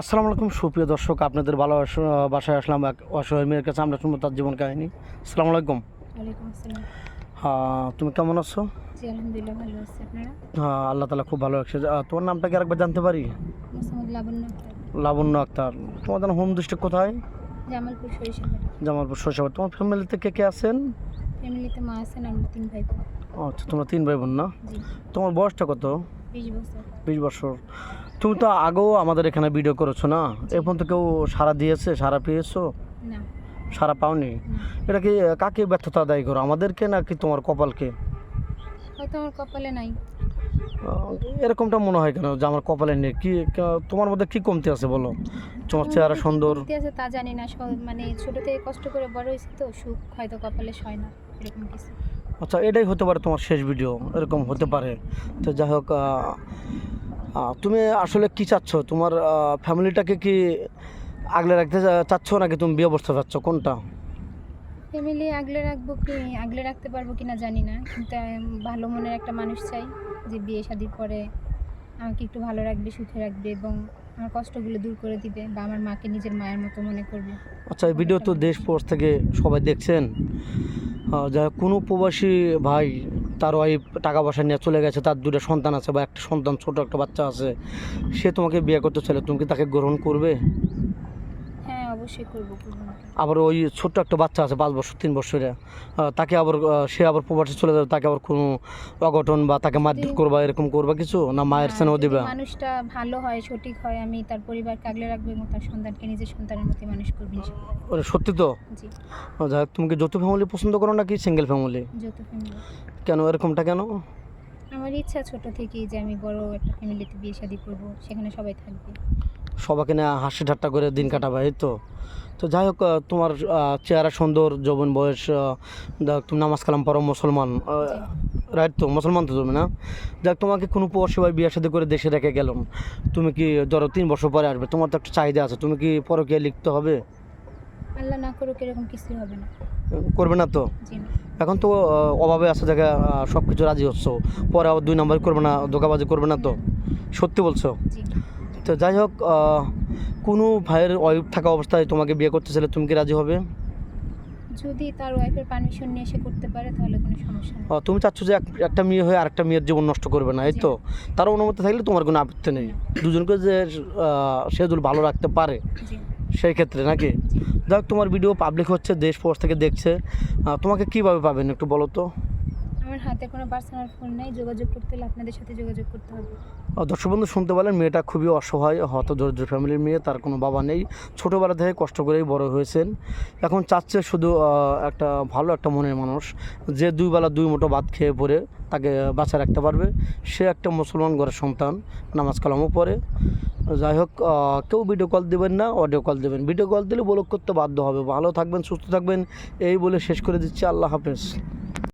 আসসালামু আলাইকুম সুপ্রিয় দর্শক আপনাদের ভালো বাসায় আসলাম এক অসহায় মেয়ের কাছে। আমরা শুনব তার জীবন কাহিনী। আসসালামু আলাইকুম। আসসালাম। হ্যাঁ তুমি কেমন আছো? আছি। হ্যাঁ আল্লাহ তালা খুব ভালো আহ, তোমার নামটা কি আরেকবার জানতে পারি? লাবণ্য আক্তার, তোমার তোমাদের হোম ডিস্ট্রিক্ট কোথায়? জামালপুর শৈশব তোমার ফ্যামিলিতে কে কে আছেন? ফ্যামিলিতে মা আছেন আমরা তিন ভাই বোন। ও, আচ্ছা তোমরা তিন ভাই বোন না? তোমার বয়সটা কত? বিশ বছর। তুমি তো আগেও আমাদের এখানে ভিডিও করেছ না? এখন তো কেউ সারা দিয়েছে সারা পেয়েছ? সারা পাওনি? এটা কি কাকে ব্যর্থতা দায়ী করো আমাদেরকে নাকি তোমার কপালকে? হয়তো আমার কপালে নাই। এরকমটা মনে হয় কেন যে আমার কপালে নেই? কি তোমার মধ্যে কি কমতি আছে বলো? তোমার চেহারা সুন্দর? কমতি আছে তা জানি না মানে ছোট থেকে কষ্ট করে বড় হয়েছে তো সুখ হয়তো কপালে সয় না এরকম কিছু। আচ্ছা এটাই হতে পারে তোমার শেষ ভিডিও এরকম হতে পারে। তো যাই হোক তুমি আসলে কি চাচ্ছ? তোমার ফ্যামিলিটাকে কি আগলে রাখতে চাচ্ছ নাকি তুমি বিয়ে বসতে চাচ্ছ? কোনটা? ফ্যামিলি আগলে রাখব কি আগলে রাখতে পারব কিনা জানি না। কিন্তু ভালো মনের একটা মানুষ চাই যে বিয়ে শাদির পরে আমাকে একটু ভালো রাখবে সুখে রাখবে এবং আমার কষ্টগুলো দূর করে দিবে বা আমার মাকে নিজের মায়ের মতো মনে করবে। আচ্ছা এই ভিডিও তো দেশ প্রবাস থেকে সবাই দেখছেন। যা কোনো প্রবাসী ভাই, তার ওয়াইফ টাকা পয়সা নিয়ে চলে গেছে, তার দুটো সন্তান আছে বা একটা সন্তান, ছোট একটা বাচ্চা আছে, সে তোমাকে বিয়ে করতে চাইলে তুমি কি তাকে গ্রহণ করবে? হ্যাঁ অবশ্যই করব? আবার ওই ছোট্ট একটা বাচ্চা আছে পাঁচ বছর তিন বছরে তাকে আবার সে আবার প্রবাসে চলে যাবে তাকে আবার কোনো অঘটন বা তাকে মারধর করবা এরকম করবা কিছু? না মায়ের আর স্নেহ দিবা? মানুষটা ভালো হয় সঠিক হয় আমি তার পরিবার কাগলে রাখব এবং তার সন্তানকে নিজের সন্তানের মতো মানুষ করব সত্যি তো? জি। যাই হোক, তুমি কি যৌথ ফ্যামিলি পছন্দ করো নাকি সিঙ্গেল ফ্যামিলি যৌথ ফ্যামিলি কেন এরকমটা কেন? আমার ইচ্ছা ছোট থেকেই যে আমি বড় একটা ফ্যামিলিতে বিয়ে শাদী করব সেখানে সবাই থাকবে। সবাইকে নিয়ে হাসি ঠাট্টা করে দিন কাটাবে এই তো। তো যাই হোক তোমার চেহারা সুন্দর যৌবন বয়স তুমি নামাজ কালাম পড়ো মুসলমান রাইট তো? মুসলমান তো তুমি না? যাক তোমাকে কোনো প্রবাসী ভাই বিয়ে সাথে করে দেশে রেখে গেলাম। তুমি কি ধরো তিন বছর পরে আসবে? তোমার তো একটা চাহিদা আছে তুমি কি পরকীয়া লিখতে হবে? আল্লাহ না করুক এরকম কিছুই হবে না। করবে না তো? এখন তো অভাবে আছে জায়গা সব কিছু রাজি হচ্ছ। পরে আবার দুই নম্বর করবে না ধোকাবাজি করবে না তো? সত্যি বলছো? তো যাই হোক কোনো ভাইয়ের ওয়াইফ থাকা অবস্থায় তোমাকে বিয়ে করতে চাইলে তুমি কি রাজি হবে? যদি তার ওয়াইফের পারমিশন নিয়ে এসে করতে পারে তাহলে কোনো সমস্যা নেই। তুমি চাচ্ছ যে এক- একটা মেয়ে হয়ে আরেকটা মেয়ের জীবন নষ্ট করবে না এই তো? তার অনুমতি থাকলে তোমার কোনো আপত্তি নেই। দুজনকে যে সে যদি ভালো রাখতে পারে সেই ক্ষেত্রে নাকি? যাই তোমার ভিডিও পাবলিক হচ্ছে দেশ ফোর্স থেকে দেখছে। তোমাকে কীভাবে পাবেন একটু বলো তো? আমার হাতে কোনো পার্সোনাল ফোন নেই, যোগাযোগ করতে হলে আপনাদের সাথে যোগাযোগ করতে হবে। দর্শক বন্ধু, শুনতে পারলেন মেয়েটা খুবই অসহায়, হত দরিদ্র ফ্যামিলির মেয়ে, তার কোনো বাবা নেই। ছোটোবেলা থেকে কষ্ট করেই বড় হয়েছেন। এখন চাচ্ছে শুধু একটা ভালো একটা মনের মানুষ, যে দুই বেলা দুই মুঠো ভাত খেয়ে পরে তাকে বাঁচা রাখতে পারবে। সে একটা মুসলমান ঘরের সন্তান, নামাজ কালামও পড়ে। যাই হোক কেউ ভিডিও কল দেবেন না অডিও কল দেবেন। ভিডিও কল দিলে ব্লক করতে বাধ্য হবে। ভালো থাকবেন, সুস্থ থাকবেন, এই বলে শেষ করে দিচ্ছি। আল্লাহ হাফেজ।